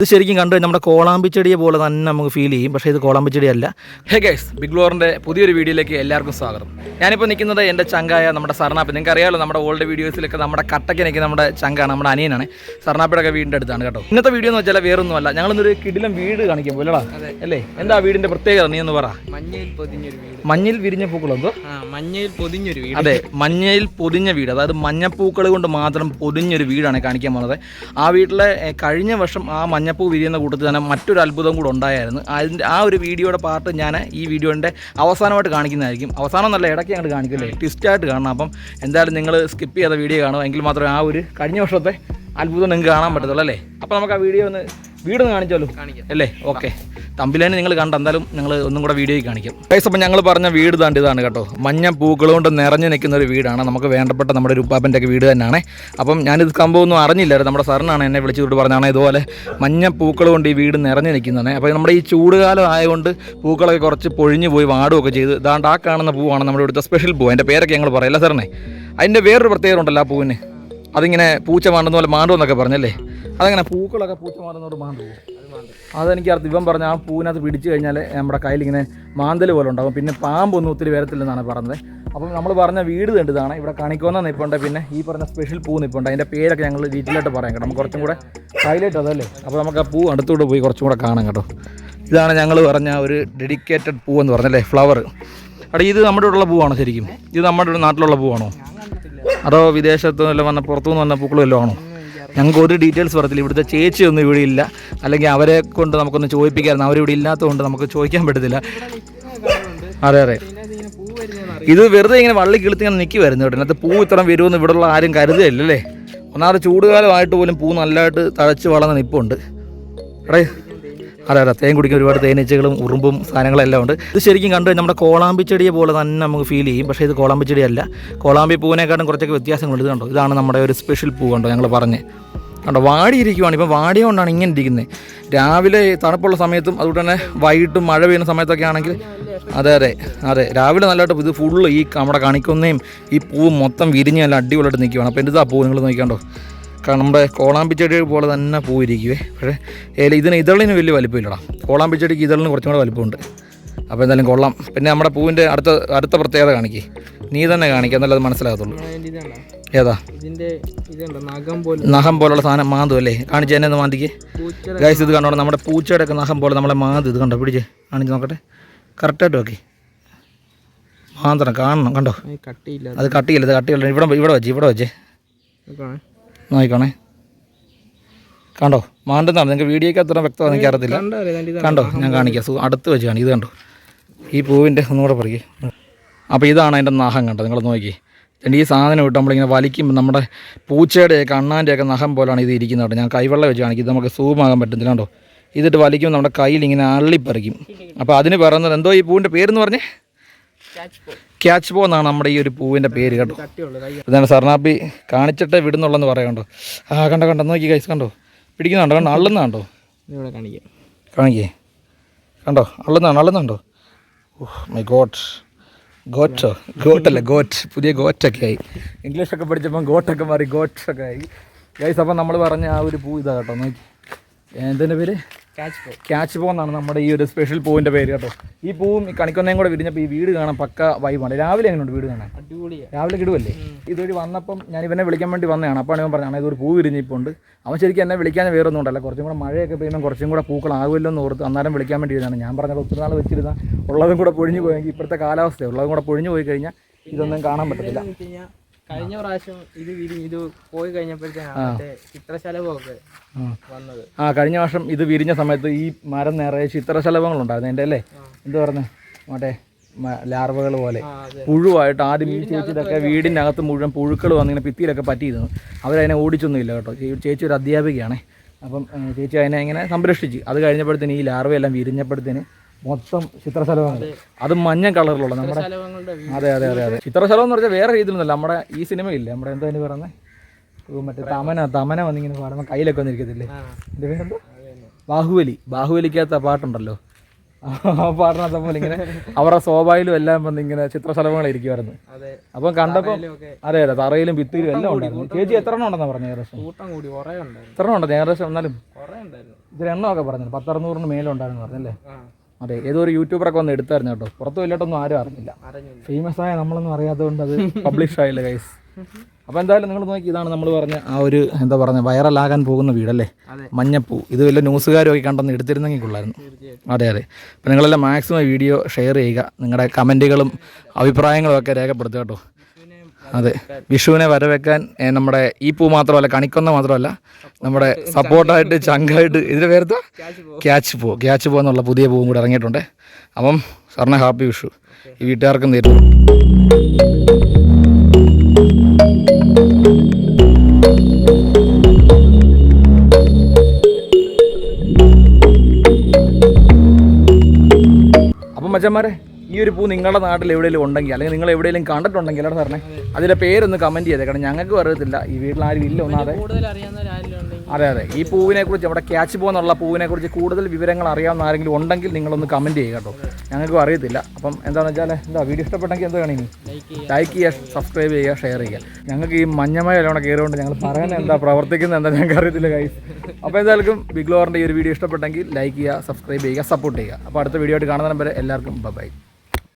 ഇത് ശരിക്കും കണ്ടു നമ്മുടെ കോളാമ്പിച്ചെടിയെ പോലെ തന്നെ നമുക്ക് ഫീൽ ചെയ്യും. പക്ഷേ ഇത് കോളാമ്പിച്ചെടിയല്ല ഹേ ഗൈസ് ബിഗ് ലോറിന്റെ പുതിയൊരു വീഡിയോയിലേക്ക് എല്ലാവർക്കും സ്വാഗതം. ഞാനിപ്പോൾ നിൽക്കുന്നത് എന്റെ ചങ്കായ നമ്മുടെ സർണാപ്പ് നിങ്ങൾക്ക് അറിയാമല്ലോ നമ്മുടെ ഓൾഡ് വീഡിയോസിലൊക്കെ നമ്മുടെ കട്ടക്കിനൊക്കെ നമ്മുടെ ചങ്കാണ് നമ്മുടെ അനിയനാണ്. സർണാപ്പിയുടെ ഒക്കെ വീടിന്റെ അടുത്താണ് കേട്ടോ. ഇന്നത്തെ വീഡിയോ എന്ന് വെച്ചാൽ വേറൊന്നുമല്ല ഞങ്ങളിന്നൊരു കിടിലം വീട് കാണിക്കാൻ പോലടാ അല്ലേ? എന്താ വീടിന്റെ പ്രത്യേകത? നീ ഒന്ന് പറ. മഞ്ഞയിൽ വിരിഞ്ഞ പൂക്കളോ എന്തോ? മഞ്ഞയിൽ പൊതിഞ്ഞൊരു വീട്. അതെ മഞ്ഞയിൽ പൊതിഞ്ഞ വീട്. അതായത് മഞ്ഞപ്പൂക്കൾ കൊണ്ട് മാത്രം പൊതിഞ്ഞൊരു വീടാണ് കാണിക്കാൻ പോകുന്നത്. ആ വീട്ടിലെ കഴിഞ്ഞ വർഷം ആ മഞ്ഞപ്പൂ വിരിയുന്ന കൂട്ടത്തിൽ തന്നെ മറ്റൊരു അത്ഭുതം കൂടെ ഉണ്ടായിരുന്നു അതിന്റെ ആ ഒരു വീഡിയോയുടെ പാർട്ട് ഞാൻ ഈ വീഡിയോന്റെ അവസാനമായിട്ട് കാണിക്കുന്നതായിരിക്കും. അവസാനം നല്ല ഇടയ്ക്ക് അങ്ങോട്ട് കാണിക്കില്ലേ? ട്വിസ്റ്റായിട്ട് കാണണം. അപ്പം എന്തായാലും നിങ്ങൾ സ്കിപ്പ് ചെയ്ത വീഡിയോ കാണുമോ എങ്കിൽ മാത്രമേ ആ ഒരു കഴിഞ്ഞ വർഷത്തെ അത്ഭുതം നിങ്ങൾക്ക് കാണാൻ പറ്റത്തുള്ളൂ അല്ലേ? അപ്പോൾ നമുക്ക് ആ വീഡിയോ ഒന്ന് വീട് കാണിച്ചാലോ. അല്ലേ? ഓക്കെ. തമ്പിലേനെ നിങ്ങൾ കണ്ട എന്തായാലും നിങ്ങൾ ഒന്നും കൂടെ വീഡിയോയിൽ കാണിക്കും. ഗൈസ് അപ്പം ഞങ്ങൾ പറഞ്ഞ വീട് താണ്ട് ഇതാണ് കേട്ടോ. മഞ്ഞ പൂക്കൾ കൊണ്ട് നിറഞ്ഞു നിൽക്കുന്ന ഒരു വീടാണ്. നമുക്ക് വേണ്ടപ്പെട്ട നമ്മുടെ ഒരു ഉപ്പാപ്പന്റെ ഒക്കെ വീട് തന്നെയാണ്. അപ്പം ഞാനിത് സംഭവമൊന്നും അറിഞ്ഞില്ലായിരുന്നു. നമ്മുടെ സാറിനാണ് എന്നെ വിളിച്ചുകൊണ്ട് പറഞ്ഞാണ് ഇതുപോലെ മഞ്ഞ പൂക്കൾ കൊണ്ട് ഈ വീട് നിറഞ്ഞു നിൽക്കുന്നതാണ്. അപ്പോൾ നമ്മുടെ ഈ ചൂടുകാലം ആയതുകൊണ്ട് പൂക്കളൊക്കെ കുറച്ച് പൊഴിഞ്ഞു പോയി വാടുകയൊക്കെ ചെയ്ത് ഇതാണ്ട് ആ കാണുന്ന പൂവാണ് നമ്മുടെ ഇവിടുത്തെ സ്പെഷ്യൽ പൂ. അതിന്റെ പേരൊക്കെ ഞങ്ങൾ പറയല്ല സാറിനെ അതിന്റെ വേറൊരു പ്രത്യേകത ഉണ്ടല്ലോ ആ പൂവിന്. അതിങ്ങനെ പൂച്ച മാണ്ടുന്ന പോലെ മാണ്ടുമെന്നൊക്കെ പറഞ്ഞല്ലേ? അതങ്ങനെ പൂക്കളൊക്കെ പൂച്ച മാറുന്നതോട് മാണ്ടു അതെനിക്ക് അർത്ഥം. ഇവൻ പറഞ്ഞ ആ പൂവിനകത്ത് പിടിച്ചു കഴിഞ്ഞാൽ നമ്മുടെ കയ്യിൽ ഇങ്ങനെ മാന്തൽ പോലെ ഉണ്ടാകും പിന്നെ പാമ്പൊന്നും ഒത്തിരി വരത്തില്ലെന്നാണ് പറഞ്ഞത്. അപ്പം നമ്മൾ പറഞ്ഞ വീട് കണ്ടതാണ്. ഇവിടെ കണിക്കൊന്ന നിപ്പുണ്ട്. പിന്നെ ഈ പറഞ്ഞ സ്പെഷ്യൽ പൂ നിപ്പുണ്ട്. അതിന്റെ പേരൊക്കെ ഞങ്ങൾ ഡീറ്റെയിലായിട്ട് പറയാം കേട്ടോ. നമുക്ക് കുറച്ചും കൂടെ ഹൈലൈറ്റ് അതല്ലേ? അപ്പോൾ നമുക്ക് ആ പൂ അടുത്തൂടെ പോയി കുറച്ചും കൂടെ കാണാം കേട്ടോ. ഇതാണ് ഞങ്ങൾ പറഞ്ഞ ഒരു ഡെഡിക്കേറ്റഡ് പൂ എന്ന് പറഞ്ഞല്ലേ ഫ്ലവർ അവിടെ ഇത് നമ്മുടെ ഉള്ള പൂവാണോ ശരിക്കും? ഇത് നമ്മുടെ നാട്ടിലുള്ള പൂവാണോ? അതോ വിദേശത്ത് വല്ല വന്ന പുറത്തുനിന്ന് വന്ന പൂക്കളും വല്ലതും ആണോ? ഞങ്ങൾക്ക് ഒരു ഡീറ്റെയിൽസ് പറയത്തില്ല. ഇവിടുത്തെ ചേച്ചിയൊന്നും ഇവിടെ ഇല്ല. അല്ലെങ്കിൽ അവരെ കൊണ്ട് നമുക്കൊന്ന് ചോദിപ്പിക്കായിരുന്നു. അവരിവിടെ ഇല്ലാത്തതുകൊണ്ട് നമുക്ക് ചോദിക്കാൻ പറ്റത്തില്ല. അതെ അതെ. ഇത് വെറുതെ ഇങ്ങനെ വള്ളി കിളുത്തി ഇങ്ങനെ നിൽക്കി വരുന്നു കേട്ടോ. അതിനകത്ത് പൂ ഇത്രയും വരുമെന്ന് ഇവിടെയുള്ള ആരും കരുതല്ലേ ഒന്നാമത് ചൂടുകാലമായിട്ട് പോലും പൂ നല്ലതായിട്ട് തഴച്ച് വളർന്ന നിപ്പുണ്ട്. എടേ അതെ അതെ. തേൻ കുടിക്കാൻ ഒരുപാട് തേനീച്ചകളും ഉറുമ്പും സാധനങ്ങളെല്ലാം ഉണ്ട്. ഇത് ശരിക്കും കണ്ടു നമ്മുടെ കോളാമ്പി ചെടിയെ പോലെ തന്നെ നമുക്ക് ഫീൽ ചെയ്യും. പക്ഷേ ഇത് കോളാമ്പി ചെടിയല്ല. കോളാമ്പി പൂവിനെക്കാട്ടും കുറച്ചൊക്കെ വ്യത്യാസങ്ങളുണ്ട് ഇത് കണ്ടോ? ഇതാണ് നമ്മുടെ ഒരു സ്പെഷ്യൽ പൂ കണ്ടോ ഞങ്ങൾ പറഞ്ഞ്. കണ്ടോ? വാടിയിരിക്കുവാണ്. ഇപ്പം വാടിയ കൊണ്ടാണ് ഇങ്ങനെ ഇരിക്കുന്നത് രാവിലെ തണുപ്പുള്ള സമയത്തും അതുകൊണ്ട് തന്നെ വൈകിട്ടും മഴ പെയ്യുന്ന സമയത്തൊക്കെ ആണെങ്കിൽ അതെ അതെ അതെ. രാവിലെ നല്ലതായിട്ട് ഇത് ഫുള്ള് ഈ നമ്മുടെ കണിക്കൊന്നയും ഈ പൂവ് മൊത്തം വിരിഞ്ഞ് നല്ല അടിപൊളിയായിട്ട് നിൽക്കുവാണ് അപ്പോൾ എന്താ പൂ? നിങ്ങൾ നോക്കിക്കണ്ടോ? നമ്മുടെ കോളാമ്പി ചെടി പോലെ തന്നെ പോയിരിക്കുവേ പക്ഷേ ഏല ഇതിന് ഇതളിന് വലിയ വലിപ്പമില്ലടാ. കോളാമ്പി ചെടിക്ക് ഇതളിന് കുറച്ചും കൂടെ വലിപ്പമുണ്ട്. അപ്പോൾ എന്തായാലും കൊള്ളാം. പിന്നെ നമ്മുടെ പൂവിന്റെ അടുത്ത അടുത്ത പ്രത്യേകത കാണിക്കേ. നീ തന്നെ കാണിക്കുക എന്നാലും അത് മനസ്സിലാകത്തുള്ളൂ. ഏതാ? നഖം പോലെ. നഖം പോലുള്ള സാധനം മാന്തു അല്ലേ? കാണിച്ച് എന്നെ മാന്തിക്ക്. ഗൈസ് ഇത് കണ്ടോ നമ്മുടെ പൂച്ചയുടെ ഒക്കെ നഖം പോലെ നമ്മളെ മാന്ത്. ഇത് കണ്ടോ? പിടിച്ച് കാണിച്ച് നോക്കട്ടെ. കറക്റ്റായിട്ട് നോക്കി. മാന്തണം കാണണം കണ്ടോ? അത് കട്ടിയില്ല. അത് കട്ടിയില്ല ഇവിടെ ഇവിടെ വെച്ച് ഇവിടെ വെച്ചേ. നോക്കിക്കോണേ. കണ്ടോ? മാണ്ടെന്നാണ് നിങ്ങൾക്ക് വീഡിയോക്ക് അത്ര വ്യക്തമാണ് എനിക്ക് അറിയത്തില്ല. കണ്ടോ? ഞാൻ കാണിക്കാം. സു അടുത്ത് വെച്ച് കാണി ഇത് കണ്ടോ? ഈ പൂവിന്റെ ഒന്നുകൂടെ പറയേ അപ്പോൾ ഇതാണ് അതിന്റെ നഖം കണ്ടോ? നിങ്ങൾ നോക്കി. എന്റെ ഈ സാധനം ഇട്ട് നമ്മളിങ്ങനെ വലിക്കുമ്പോൾ നമ്മുടെ പൂച്ചയുടെയൊക്കെ അണ്ണാന്റെയൊക്കെ നഖം പോലാണ് ഇത് ഇരിക്കുന്നത് കേട്ടോ. ഞാൻ കൈവെള്ളം വെച്ച് കാണിക്കും. ഇത് നമുക്ക് സൂമാകാൻ പറ്റുന്നില്ല പറ്റത്തില്ല കണ്ടോ? ഇതിട്ട് വലിക്കുമ്പോൾ നമ്മുടെ കയ്യിൽ ഇങ്ങനെ അള്ളിപ്പറിക്കും. അപ്പോൾ അതിന് പറയുന്നത് എന്തോ ഈ പൂവിന്റെ പേരെന്ന് പറഞ്ഞേ. ക്യാച്ച് പോ എന്നാണ് നമ്മുടെ ഈ ഒരു പൂവിന്റെ പേര് കേട്ടോ. ഇതാണ് സർണാപ്പി കാണിച്ചിട്ടേ വിടുന്നുള്ളെന്ന് പറയണ്ടോ ആ കണ്ടോ കണ്ടോ നോക്കി കൈസ് കണ്ടോ? പിടിക്കുന്നുണ്ടോ? കണ്ടോ അള്ളുന്നുണ്ടോ? ഇവിടെ കാണിക്കാം. കാണിക്കേ. കണ്ടോ? അള്ളുന്നാണ് അള്ളുന്നുണ്ടോ? ഓഹ് മൈ ഗോട്ട് ഗോറ്റോ ഗോട്ടല്ല ഗോറ്റ് പുതിയ ഗോറ്റൊക്കെ ആയി. ഇംഗ്ലീഷൊക്കെ പഠിച്ചപ്പം ഗോട്ടൊക്കെ മാറി ഗോട്ടൊക്കെ ആയി. ഗൈസ് അപ്പം നമ്മൾ പറഞ്ഞ ആ ഒരു പൂ ഇതാ കേട്ടോ നോക്കി. എന്തിന്റെ പേര്? ക്യാച്ച് പോ എന്നാണ് നമ്മുടെ ഈ ഒരു സ്പെഷ്യൽ പൂവിന്റെ പേര് കേട്ടോ. ഈ പൂവും ഈ കണിക്കൊന്നയും കൂടെ വിരിഞ്ഞപ്പോൾ ഈ വീട് കാണാൻ പക്ക വൈബാണ് രാവിലെ എങ്ങനെയുണ്ട് വീട് കാണാൻ? രാവിലെ കിടുവല്ലേ? ഇതൊരു വന്നപ്പം ഞാൻ ഇവനെ വിളിക്കാൻ വേണ്ടി വന്നതാണ്. അപ്പോൾ ഇവൻ പറഞ്ഞാണ് ഇതൊരു പൂ വിരിഞ്ഞിപ്പുണ്ട് അവൻ ശരിക്കും എന്നെ വിളിക്കാൻ വേറെ ഒന്നും ഉണ്ടല്ല കുറച്ചും കൂടെ മഴയൊക്കെ പെയ്യുമ്പോൾ കുറച്ചും കൂടെ പൂക്കളാകുമല്ലോ എന്ന് ഓർത്ത് അന്നേരം വിളിക്കാൻ വേണ്ടി ഇരുന്നാണ് ഞാൻ പറഞ്ഞത് ഒത്തിരി നാൾ വെച്ചിരുന്ന. ഉള്ളതും കൂടെ പൊഴിഞ്ഞു പോയെങ്കിൽ ഇപ്പോഴത്തെ കാലാവസ്ഥ ഉള്ളതും കൂടെ പൊഴിഞ്ഞു പോയി കഴിഞ്ഞാൽ ഇതൊന്നും കാണാൻ പറ്റത്തില്ല. കഴിഞ്ഞാ പ്രാവശ്യം ഇത് വിരിഞ്ഞ് ഇത് പോയി കഴിഞ്ഞപ്പോഴത്തേക്കാണ് ചിത്രശലഭമൊക്കെ വന്നത്. ആ കഴിഞ്ഞ വർഷം ഇത് വിരിഞ്ഞ സമയത്ത് ഈ മരം നിറയെ ചിത്രശലഭങ്ങളുണ്ടായിരുന്നു എന്റെ അല്ലേ എന്ത് പറഞ്ഞു? മറ്റേ ലാർവകൾ പോലെ. പുഴുവായിട്ട് ആദ്യം ഈ ചേച്ചിയിലൊക്കെ വീടിന്റെ അകത്ത് മുഴുവൻ പുഴുക്കൾ വന്നിങ്ങനെ ഭിത്തിയിലൊക്കെ പറ്റിയിരുന്നു. അവരതിനെ ഓടിച്ചൊന്നുമില്ല കേട്ടോ. ചേച്ചി ഒരു അധ്യാപികയാണേ. അപ്പം ചേച്ചി അതിനെ ഇങ്ങനെ സംരക്ഷിച്ച്. അത് കഴിഞ്ഞപ്പോഴത്തേന് ഈ ലാർവയെല്ലാം വിരിഞ്ഞപ്പോഴത്തേന് മൊത്തം ചിത്രശലഭങ്ങൾ. അത്. മഞ്ഞ കളറിലുള്ള നമ്മുടെ അതെ അതെ അതെ അതെ. ചിത്രശലഭം എന്ന് പറഞ്ഞാൽ വേറെ രീതിയിലൊന്നുമല്ല. നമ്മുടെ ഈ സിനിമയില്ലേ നമ്മുടെ എന്താ അതിന് പറയുന്നത് മറ്റേ തമന തമന വന്നിങ്ങനെ പാടുമ്പോൾ കയ്യിലൊക്കെ വന്നിരിക്കത്തില്ലേ? എന്റെ പേരെന്തോ. ബാഹുബലി. ബാഹുബലിക്കകത്ത് ആ പാട്ടുണ്ടല്ലോ. ആ പാട്ടിനകത്ത് പോലെ ഇങ്ങനെ അവരുടെ സ്വാഭാവിലും എല്ലാം വന്ന് ഇങ്ങനെ ചിത്രശലഭങ്ങളായിരിക്കുമായിരുന്നു അപ്പം കണ്ടപ്പോൾ അതെ അതെ തറയിലും ഭിത്തിയിലും എല്ലാം ഉണ്ടായിരുന്നു. ചേച്ചി എത്ര എണ്ണം ഉണ്ടെന്നാ പറഞ്ഞ ഏകദേശം? എത്ര എണ്ണം ഉണ്ട് ഏകദേശം എന്നാലും? ഇതിൽ എണ്ണമൊക്കെ പറഞ്ഞു പത്തറുന്നൂറിന് മേലുണ്ടായിരുന്നു പറഞ്ഞല്ലേ? അതെ ഏതോ ഒരു യൂട്യൂബറൊക്കെ വന്ന് എടുത്തായിരുന്നു കേട്ടോ. പുറത്തു വല്ലോട്ടൊന്നും ആരും അറിഞ്ഞില്ല. ഫേമസ് ആയ നമ്മളൊന്നും അറിയാത്തതുകൊണ്ട് അത് പബ്ലിഷ് ആയില്ല ഗൈസ് അപ്പോൾ എന്തായാലും നിങ്ങൾ നോക്കി ഇതാണ് നമ്മൾ പറഞ്ഞ ആ ഒരു എന്താ പറയുക വൈറലാകാൻ പോകുന്ന വീടല്ലേ. മഞ്ഞപ്പൂ. ഇത് വല്ല ന്യൂസുകാരും ഒക്കെ കണ്ടെന്ന് എടുത്തിരുന്നെങ്കിൽ കൊള്ളായിരുന്നു. അതെ അതെ. അപ്പോൾ നിങ്ങളെല്ലാം മാക്സിമം വീഡിയോ ഷെയർ ചെയ്യുക. നിങ്ങളുടെ കമന്റുകളും അഭിപ്രായങ്ങളും ഒക്കെ രേഖപ്പെടുത്തുക കേട്ടോ. അതെ. വിഷുവിനെ വരവേക്കാൻ നമ്മുടെ ഈ പൂ മാത്രമല്ല കണിക്കൊന്ന മാത്രമല്ല നമ്മുടെ സപ്പോർട്ടായിട്ട് ചങ്കായിട്ട് ഇതിന്റെ പേരത്ത് ക്യാച്ച് പൂ. ക്യാച്ച് പൂ എന്നുള്ള പുതിയ പൂവും കൂടെ ഇറങ്ങിയിട്ടുണ്ട്. അപ്പം സാറിന് ഹാപ്പി വിഷു. ഈ വീട്ടുകാർക്കും തരും അപ്പം മച്ചന്മാരെ ഈ ഒരു പൂ നിങ്ങളുടെ നാട്ടിൽ എവിടെയെങ്കിലും ഉണ്ടെങ്കിൽ അല്ലെങ്കിൽ നിങ്ങൾ എവിടെയെങ്കിലും കണ്ടിട്ടുണ്ടെങ്കിൽ അവിടെ സാറിനെ അതിന്റെ പേരൊന്ന് കമന്റ് ചെയ്തേ കാരണം ഞങ്ങൾക്കും അറിയത്തില്ല. ഈ വീട്ടിൽ ആരും ഇല്ല ഒന്നാതെ അതെ. അതെ ഈ പൂവിനെ കുറിച്ച് നമ്മുടെ ക്യാച്ച് പോകുന്നുള്ള പൂവിനെ കുറിച്ച് കൂടുതൽ വിവരങ്ങൾ അറിയാവുന്ന ആരെങ്കിലും ഉണ്ടെങ്കിൽ നിങ്ങളൊന്ന് കമന്റ് ചെയ്യുക കേട്ടോ. ഞങ്ങൾക്കും അറിയത്തില്ല. അപ്പം എന്താണെന്ന് വെച്ചാൽ എന്താ വീഡിയോ ഇഷ്ടപ്പെട്ടെങ്കിൽ എന്താ വേണമെങ്കിൽ ലൈക്ക് ചെയ്യുക. സബ്സ്ക്രൈബ് ചെയ്യുക ഷെയർ ചെയ്യുക ഞങ്ങൾക്ക് ഈ മഞ്ഞമഴ എല്ലാം കയറുകൊണ്ട് ഞങ്ങൾ പറയുന്നത് എന്താ പ്രവർത്തിക്കുന്നത് എന്താ ഞങ്ങൾക്ക് അറിയത്തില്ല കൈസ് അപ്പോൾ എന്തായാലും ബിഗ് ലോറിന്റെ ഈ ഒരു വീഡിയോ ഇഷ്ടപ്പെട്ടെങ്കിൽ ലൈക്ക് ചെയ്യുക സബ്സ്ക്രൈബ് ചെയ്യുക സപ്പോർട്ട് ചെയ്യുക. അപ്പോൾ അടുത്ത വീഡിയോ ആയിട്ട് കാണുന്ന നമ്പർ എല്ലാവർക്കും ബൈ